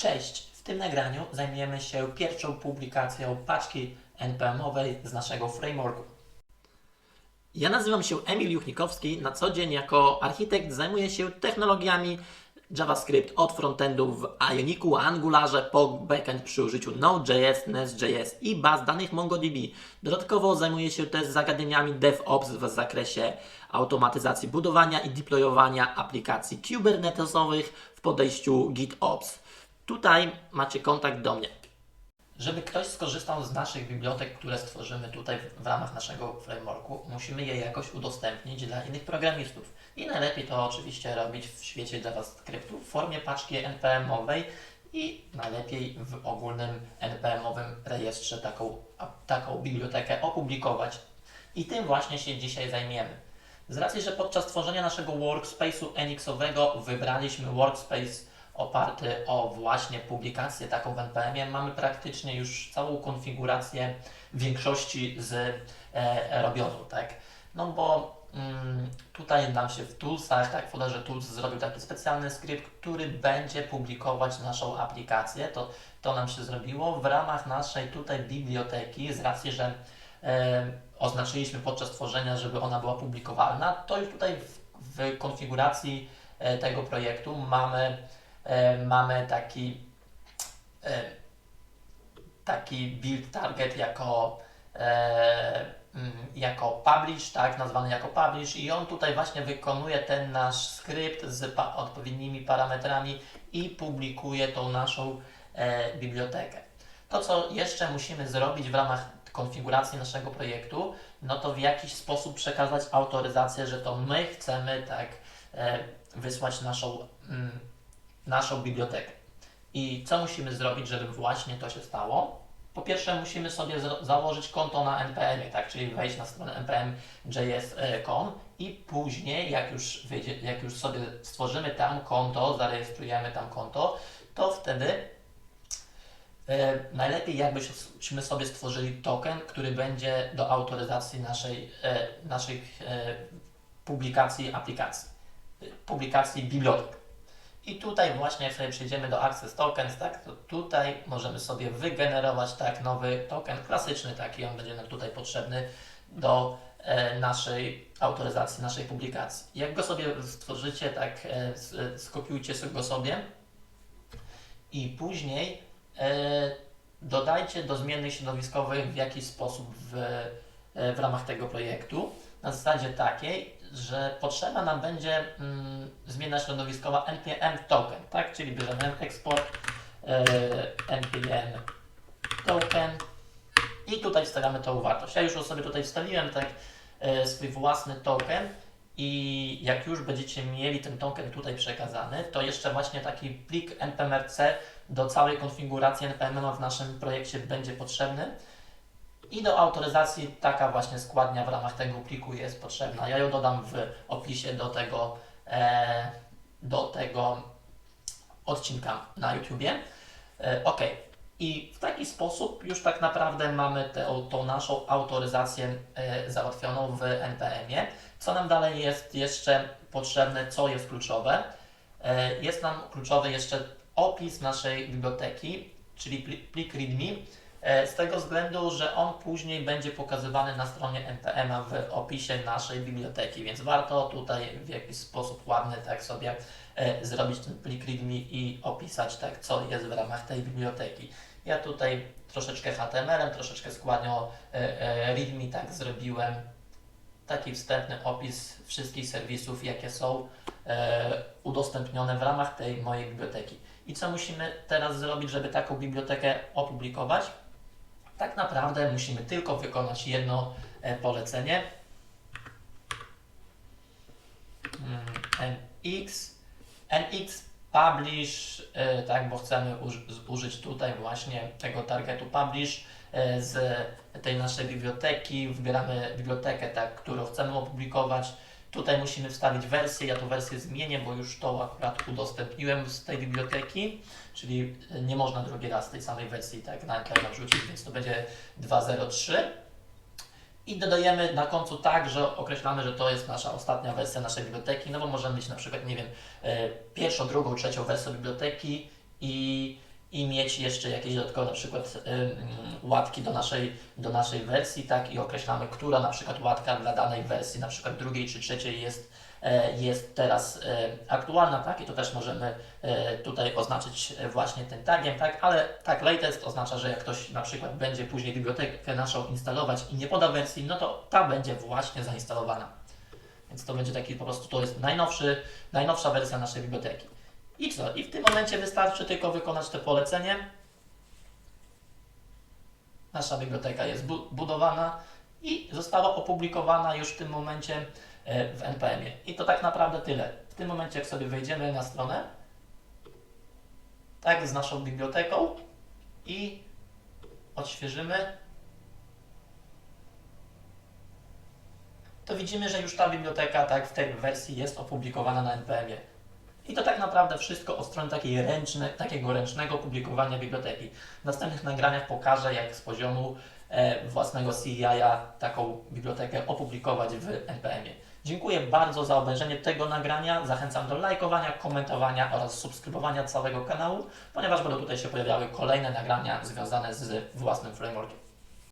Cześć! W tym nagraniu zajmiemy się pierwszą publikacją paczki NPM-owej z naszego frameworku. Ja nazywam się Emil Juchnikowski. Na co dzień jako architekt zajmuję się technologiami JavaScript od frontendu w Ioniku, Angularze po backend przy użyciu Node.js, Nest.js i baz danych MongoDB. Dodatkowo zajmuję się też zagadnieniami DevOps w zakresie automatyzacji budowania i deployowania aplikacji kubernetesowych w podejściu GitOps. Tutaj macie kontakt do mnie. Żeby ktoś skorzystał z naszych bibliotek, które stworzymy tutaj w, ramach naszego frameworku, musimy je jakoś udostępnić dla innych programistów. I najlepiej to oczywiście robić w świecie JavaScriptu w formie paczki NPM-owej i najlepiej w ogólnym NPM-owym rejestrze taką, taką bibliotekę opublikować. I tym właśnie się dzisiaj zajmiemy. Z racji, że podczas tworzenia naszego workspace'u Enixowego wybraliśmy workspace oparty o właśnie publikację taką w NPM-ie, mamy praktycznie już całą konfigurację większości z e, robioną, tak? No bo mm, tutaj nam się w Toolsach, tak, w folderze Tools zrobił taki specjalny skrypt, który będzie publikować naszą aplikację. To, to nam się zrobiło w ramach naszej tutaj biblioteki, z racji, że e, oznaczyliśmy podczas tworzenia, żeby ona była publikowalna, to już tutaj w, w konfiguracji e, tego projektu mamy, mamy taki, e, taki build target jako, e, mm, jako publish, tak, nazwany jako publish i on tutaj właśnie wykonuje ten nasz skrypt z pa- odpowiednimi parametrami i publikuje tą naszą e, bibliotekę. To, co jeszcze musimy zrobić w ramach konfiguracji naszego projektu, no to w jakiś sposób przekazać autoryzację, że to my chcemy tak e, wysłać naszą, mm, naszą bibliotekę. I co musimy zrobić, żeby właśnie to się stało? Po pierwsze, musimy sobie założyć konto na npm, tak, czyli wejść na stronę npm.js.com i później, jak już, wyjdzie, jak już sobie stworzymy tam konto, zarejestrujemy tam konto, to wtedy e, najlepiej jakbyśmy sobie stworzyli token, który będzie do autoryzacji naszej, e, e, publikacji aplikacji, e, publikacji bibliotek. I tutaj właśnie jak sobie przejdziemy do Access Tokens, tak, to tutaj możemy sobie wygenerować tak nowy token klasyczny taki, on będzie nam tutaj potrzebny do e, naszej autoryzacji, naszej publikacji. Jak go sobie stworzycie, tak e, skopiujcie go sobie i później e, dodajcie do zmiennych środowiskowych w jakiś sposób w, e, w ramach tego projektu na zasadzie takiej, że potrzeba nam będzie mm, zmienna środowiskowa npm token, tak? Czyli bierzemy export e, npm token i tutaj wstawiamy tą wartość. Ja już sobie tutaj wstawiłem tak e, swój własny token i jak już będziecie mieli ten token tutaj przekazany, to jeszcze właśnie taki plik npmrc do całej konfiguracji npm w naszym projekcie będzie potrzebny. I do autoryzacji taka właśnie składnia w ramach tego pliku jest potrzebna. Ja ją dodam w opisie do tego, e, do tego odcinka na YouTubie. E, ok. I w taki sposób już tak naprawdę mamy tę, tą naszą autoryzację e, załatwioną w NPM-ie. Co nam dalej jest jeszcze potrzebne, co jest kluczowe? E, jest nam kluczowy jeszcze opis naszej biblioteki, czyli pli- plik README. E, Z tego względu, że on później będzie pokazywany na stronie NPM-a w opisie naszej biblioteki, więc warto tutaj w jakiś sposób ładny tak sobie e, zrobić ten plik README i opisać tak, co jest w ramach tej biblioteki. Ja tutaj troszeczkę HTML-em, troszeczkę składnią e, README tak zrobiłem. Taki wstępny opis wszystkich serwisów, jakie są udostępnione w ramach tej mojej biblioteki. I co musimy teraz zrobić, żeby taką bibliotekę opublikować? Tak naprawdę musimy tylko wykonać jedno e, polecenie. Mm, nx, nx publish, e, tak, bo chcemy użyć tutaj właśnie tego targetu publish e, z tej naszej biblioteki. Wybieramy bibliotekę, tak, którą chcemy opublikować. Tutaj musimy wstawić wersję, ja tą wersję zmienię, bo już to akurat udostępniłem z tej biblioteki, czyli e, nie można drugi raz tej samej wersji tak na NPM wrzucić, więc to będzie 2.0.3. I dodajemy na końcu tak, że określamy, że to jest nasza ostatnia wersja naszej biblioteki, no bo możemy mieć na przykład, nie wiem, e, pierwszą, drugą, trzecią wersję biblioteki i i mieć jeszcze jakieś dodatkowe na przykład łatki do naszej, do naszej wersji, tak, i określamy, która na przykład łatka dla danej wersji, na przykład drugiej czy trzeciej jest, e, jest teraz e, aktualna, tak, i to też możemy e, tutaj oznaczyć właśnie tym tagiem, tak, ale tak, latest oznacza, że jak ktoś na przykład będzie później bibliotekę naszą instalować i nie poda wersji, no to ta będzie właśnie zainstalowana. Więc to będzie taki po prostu, to jest najnowszy, najnowsza wersja naszej biblioteki. I co? I w tym momencie wystarczy tylko wykonać to polecenie. Nasza biblioteka jest bu- budowana i została opublikowana już w tym momencie e, w NPM-ie. I to tak naprawdę tyle. W tym momencie, jak sobie wejdziemy na stronę, tak, z naszą biblioteką i odświeżymy, to widzimy, że już ta biblioteka tak w tej wersji jest opublikowana na NPM-ie. I to tak naprawdę wszystko od strony takiej ręczne, takiego ręcznego publikowania biblioteki. W następnych nagraniach pokażę, jak z poziomu e, własnego CI-a taką bibliotekę opublikować w NPM-ie. Dziękuję bardzo za obejrzenie tego nagrania. Zachęcam do lajkowania, komentowania oraz subskrybowania całego kanału, ponieważ będą tutaj się pojawiały kolejne nagrania związane z własnym frameworkiem.